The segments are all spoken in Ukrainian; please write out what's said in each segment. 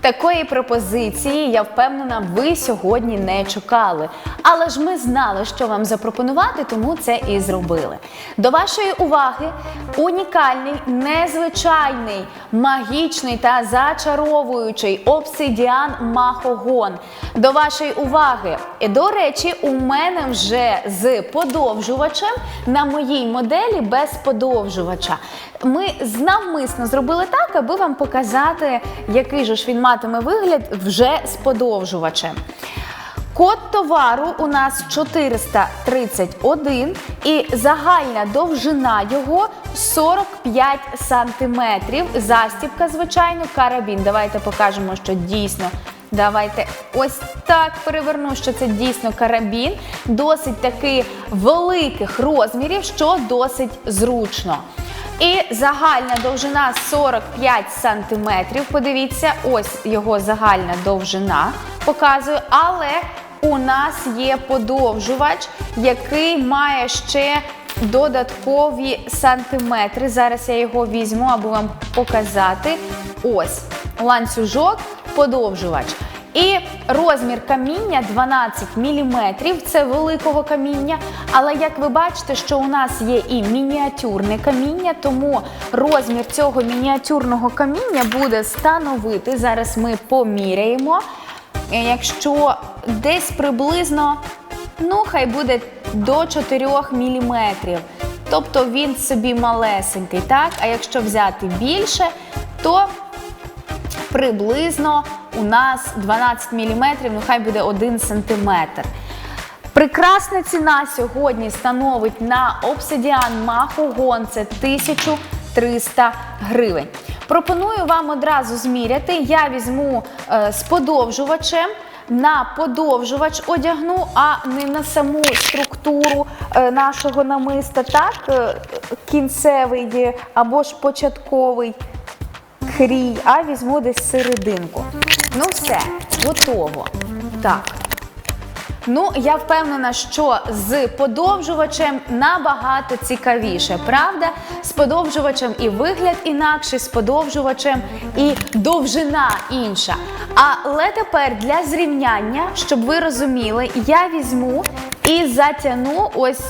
Такої пропозиції, я впевнена, ви сьогодні не чекали. Але ж ми знали, що вам запропонувати, тому це і зробили. До вашої уваги унікальний, незвичайний, магічний та зачаровуючий обсидіан Махогон. До вашої уваги, до речі, у мене вже з подовжувачем на моїй моделі без подовжувача. Ми навмисно зробили так, аби вам показати, який же ж він матиме вигляд вже з подовжувачем. Код товару у нас 431 і загальна довжина його 45 сантиметрів. Застібка, звичайно, карабін. Давайте покажемо, що дійсно. Давайте ось так переверну, що це дійсно карабін. Досить таки великих розмірів, що досить зручно. І загальна довжина 45 сантиметрів. Подивіться, ось його загальна довжина показую, але у нас є подовжувач, який має ще додаткові сантиметри. Зараз я його візьму, аби вам показати. Ось ланцюжок, подовжувач. І розмір каміння 12 мм, це великого каміння. Але як ви бачите, що у нас є і мініатюрне каміння, тому розмір цього мініатюрного каміння буде становити. Зараз ми поміряємо. Е, Якщо десь приблизно, ну хай буде до 4 мм. Тобто він собі малесенький, так? А якщо взяти більше, то приблизно у нас 12 мм, ну хай буде 1 см. Прекрасна ціна сьогодні становить на обсидіан Махогон це 1300 гривень. Пропоную вам одразу зміряти. Я візьму е, з подовжувачем. На подовжувач одягну, а не на саму структуру е, нашого намиста, так, е, кінцевий або ж початковий хрій, а візьму десь серединку. Ну все, готово. Так. Ну, я впевнена, що з подовжувачем набагато цікавіше, правда? З подовжувачем і вигляд інакший, з подовжувачем і довжина інша. Але тепер для зрівняння, щоб ви розуміли, я візьму і затягну ось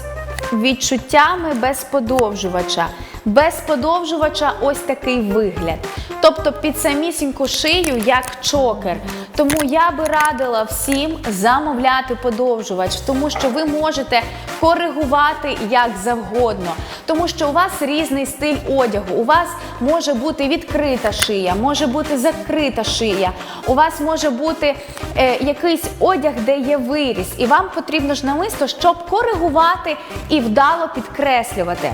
відчуттями без подовжувача. Без подовжувача ось такий вигляд. Тобто під самісіньку шию, як чокер. Тому я би радила всім замовляти подовжувач, тому що ви можете коригувати як завгодно. Тому що у вас різний стиль одягу. У вас може бути відкрита шия, може бути закрита шия. У вас може бути е, якийсь одяг, де є виріс, і вам потрібно ж намисто, щоб коригувати і вдало підкреслювати.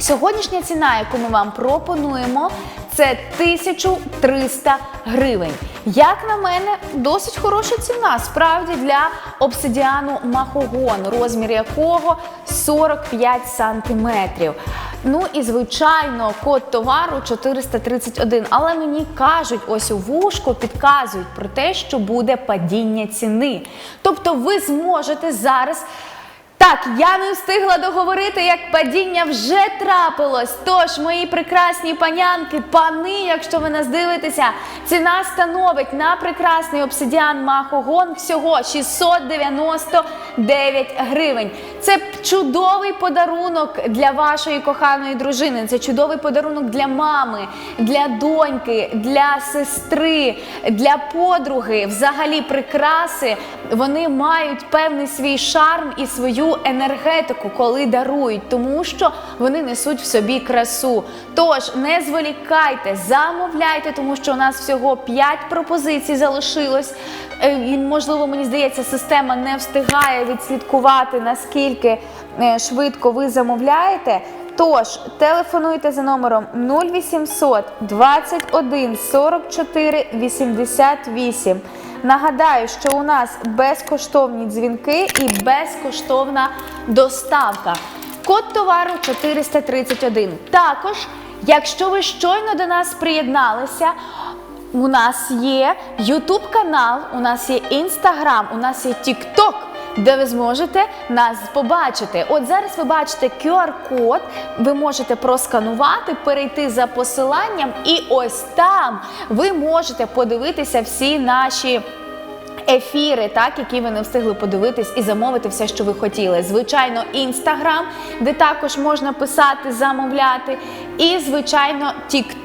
Сьогоднішня ціна, яку ми вам пропонуємо, це 1300 гривень. Як на мене, досить хороша ціна, справді для обсидіану Махогон, розмір якого 45 сантиметрів. Ну і звичайно, код товару 431. Але мені кажуть, ось у вушку підказують про те, що буде падіння ціни. Тобто ви зможете зараз. Так, я не встигла договорити, як падіння вже трапилось. Тож, мої прекрасні панянки, пани, якщо ви нас дивитеся, ціна становить на прекрасний обсидіан Махогон всього 699 гривень. Це чудовий подарунок для вашої коханої дружини. Це чудовий подарунок для мами, для доньки, для сестри, для подруги. Взагалі прикраси вони мають певний свій шарм і свою енергетику, коли дарують, тому що вони несуть в собі красу. Тож не зволікайте, замовляйте, тому що у нас всього 5 пропозицій залишилось. Е, І, можливо, мені здається, система не встигає відслідкувати, наскільки е, швидко ви замовляєте. Тож телефонуйте за номером 0800 21 44 88. Нагадаю, що у нас безкоштовні дзвінки і безкоштовна доставка. Код товару 431. Також, якщо ви щойно до нас приєдналися, у нас є YouTube канал, у нас є Instagram, у нас є TikTok. Де ви зможете нас побачити. От зараз ви бачите QR-код, ви можете просканувати, перейти за посиланням, і ось там ви можете подивитися всі наші. Ефіри, так, які ви не встигли подивитись і замовити все, що ви хотіли. Звичайно, інстаграм, де також можна писати, замовляти. І, звичайно,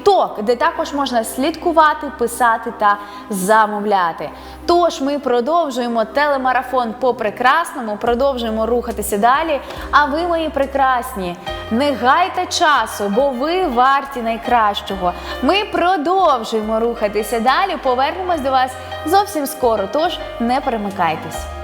Тікток, де також можна слідкувати, писати та замовляти. Тож ми продовжуємо телемарафон по прекрасному, продовжуємо рухатися далі. А ви, мої прекрасні, не гайте часу, бо ви варті найкращого. Ми продовжуємо рухатися далі. Повернемось до вас зовсім скоро. Тож не перемикайтесь.